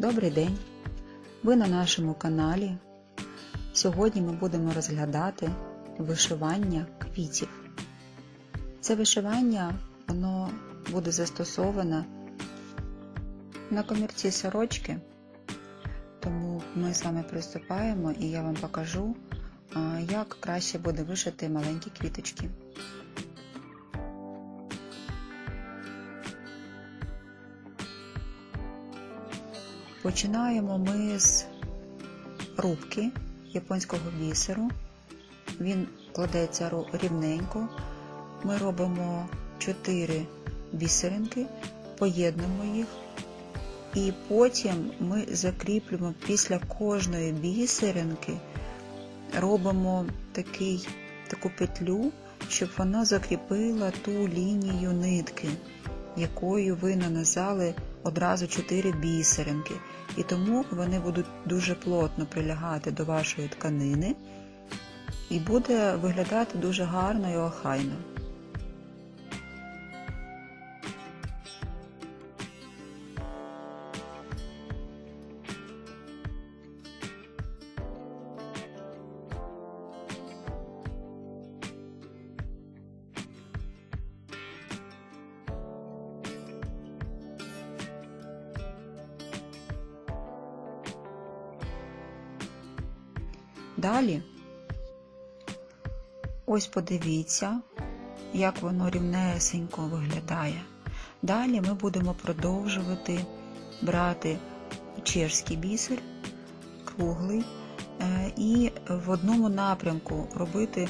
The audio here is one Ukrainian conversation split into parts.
Добрий день! Ви на нашому каналі. Сьогодні ми будемо розглядати вишивання квітів. Це вишивання воно буде застосоване на комірці сорочки, тому ми з вами приступаємо і я вам покажу, як краще буде вишити маленькі квіточки. Починаємо ми з рубки японського бісеру. Він кладеться рівненько. Ми робимо 4 бісеринки, поєднуємо їх, і потім ми закріплюємо після кожної бісеринки, робимо такий, таку петлю, щоб вона закріпила ту лінію нитки, якою ви нанизали одразу 4 бісеринки, і тому вони будуть дуже плотно прилягати до вашої тканини і буде виглядати дуже гарно і охайно. Далі, ось подивіться, як воно рівнесенько виглядає. Далі ми будемо продовжувати брати чешський бісер, круглий, е, і в одному напрямку робити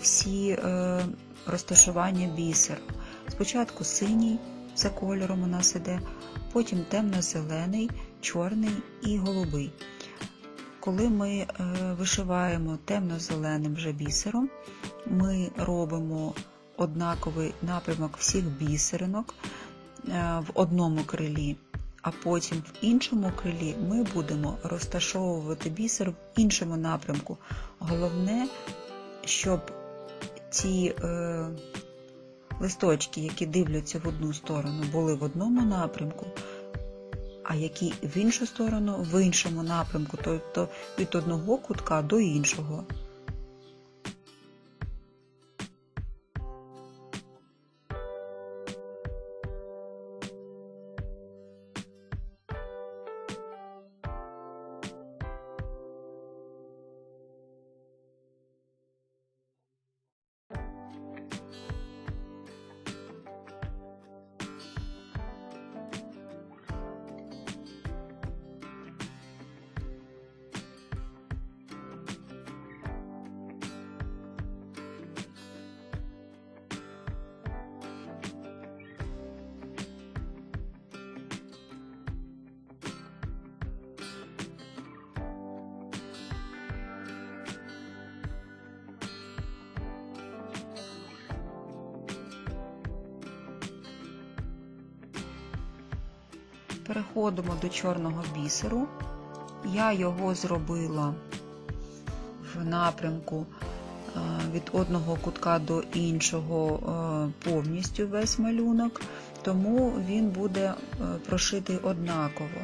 всі е, розташування бісеру. Спочатку синій, за кольором у нас іде, потім темно-зелений, чорний і голубий. Коли ми е, вишиваємо темно-зеленим вже бісером, ми робимо однаковий напрямок всіх бісеринок е, в одному крилі, а потім в іншому крилі ми будемо розташовувати бісер в іншому напрямку. Головне, щоб ці е, листочки, які дивляться в одну сторону, були в одному напрямку а які в іншу сторону, в іншому напрямку, тобто від одного кутка до іншого. Переходимо до чорного бісеру. Я його зробила в напрямку е, від одного кутка до іншого е, повністю весь малюнок, тому він буде е, прошитий однаково.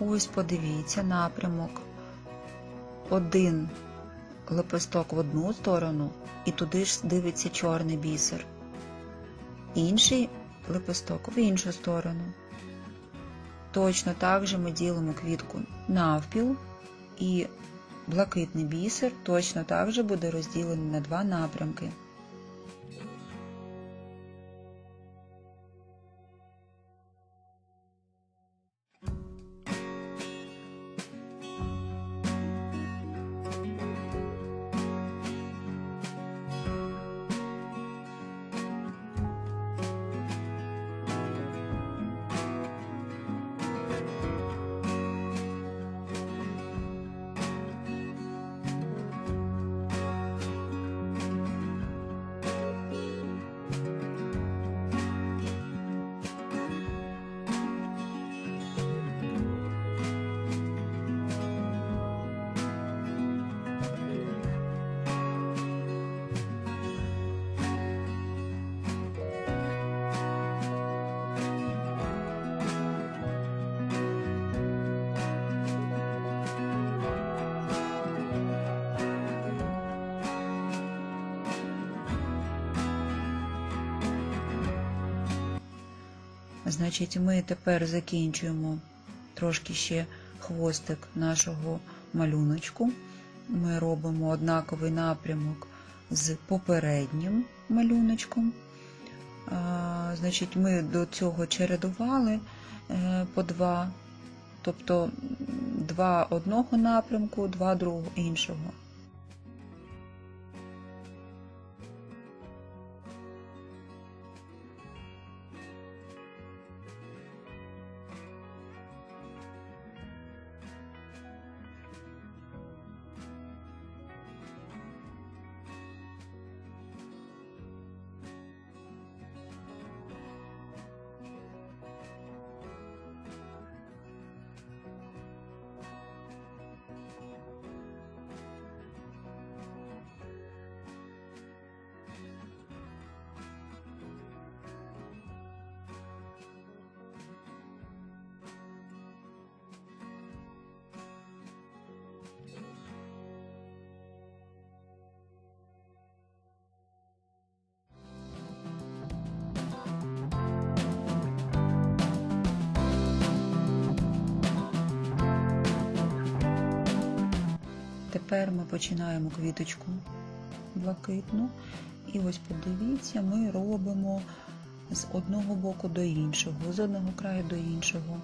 Ось подивіться напрямок. Один лепесток в одну сторону, і туди ж дивиться чорний бісер. Інший лепесток в іншу сторону. Точно так же ми ділимо квітку навпіл, і блакитний бісер точно так же буде розділений на два напрямки. Значить, ми тепер закінчуємо трошки ще хвостик нашого малюночку. Ми робимо однаковий напрямок з попереднім малюночком. Значить, ми до цього чередували е, по два, тобто два одного напрямку, два другого іншого. Тепер ми починаємо квіточку блакитну. І ось подивіться, ми робимо з одного боку до іншого, з одного краю до іншого.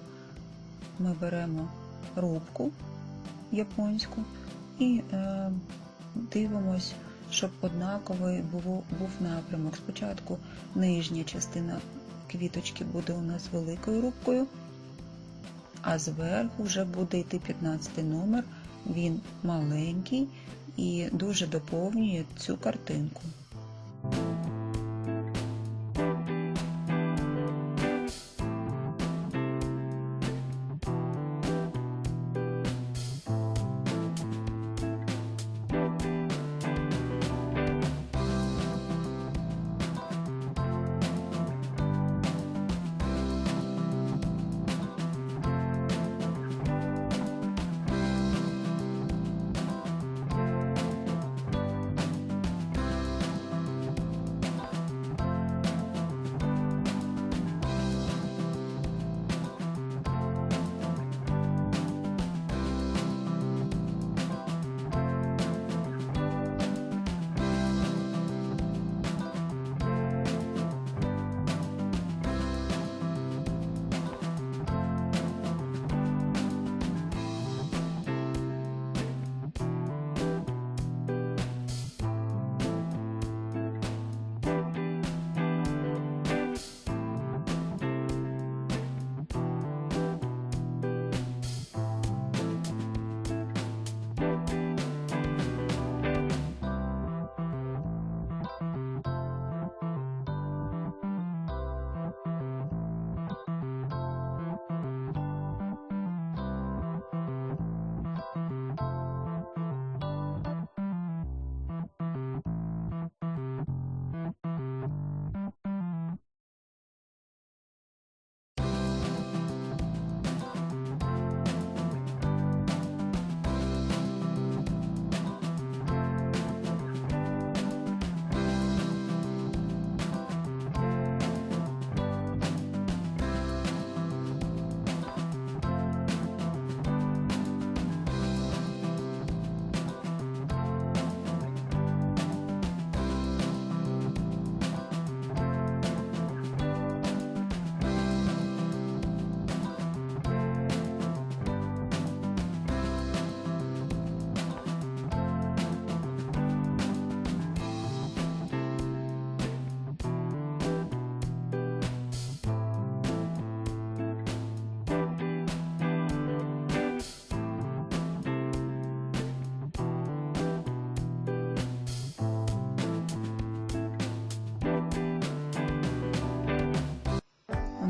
Ми беремо рубку японську і е, дивимось, щоб однаковий був, був напрямок. Спочатку нижня частина квіточки буде у нас великою рубкою, а зверху вже буде йти 15 номер. Він маленький і дуже доповнює цю картинку.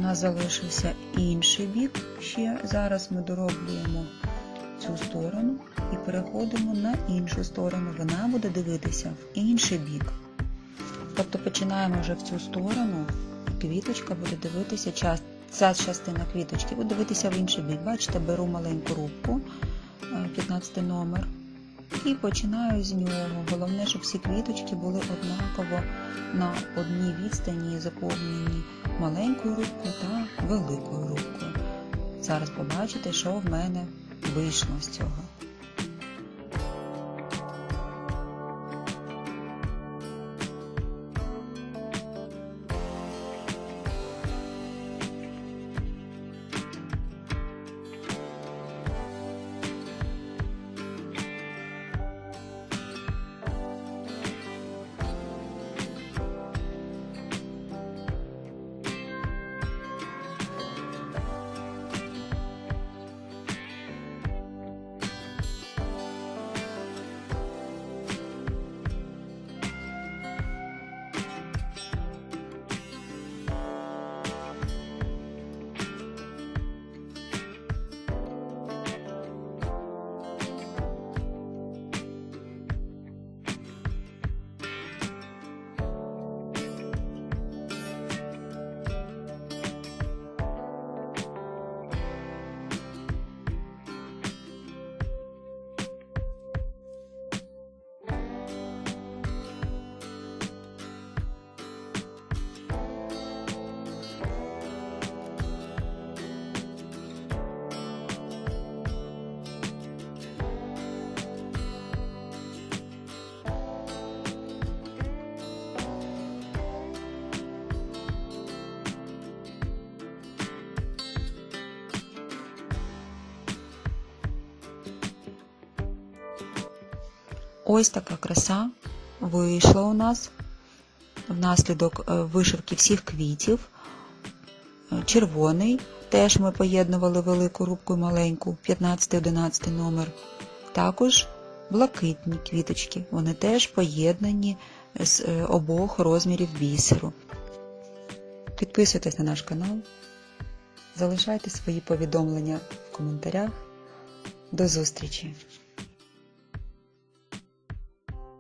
Нас залишився інший бік ще. Зараз ми дороблюємо цю сторону і переходимо на іншу сторону. Вона буде дивитися в інший бік. Тобто починаємо вже в цю сторону, квіточка буде дивитися, ця частина квіточки буде дивитися в інший бік. Бачите, беру маленьку рубку, е, 15 номер, і починаю з нього. Головне, щоб всі квіточки були однаково на одній відстані, заповнені маленькою рубкою та великою рубкою. Зараз побачите, що в мене вийшло з цього. Ось така краса вийшла у нас внаслідок е, вишивки всіх квітів. Е, Червоний теж ми поєднували велику рубку і маленьку, 15-11 номер. Також блакитні квіточки, вони теж поєднані з е, обох розмірів бісеру. Підписуйтесь на наш канал, залишайте свої повідомлення в коментарях. До зустрічі!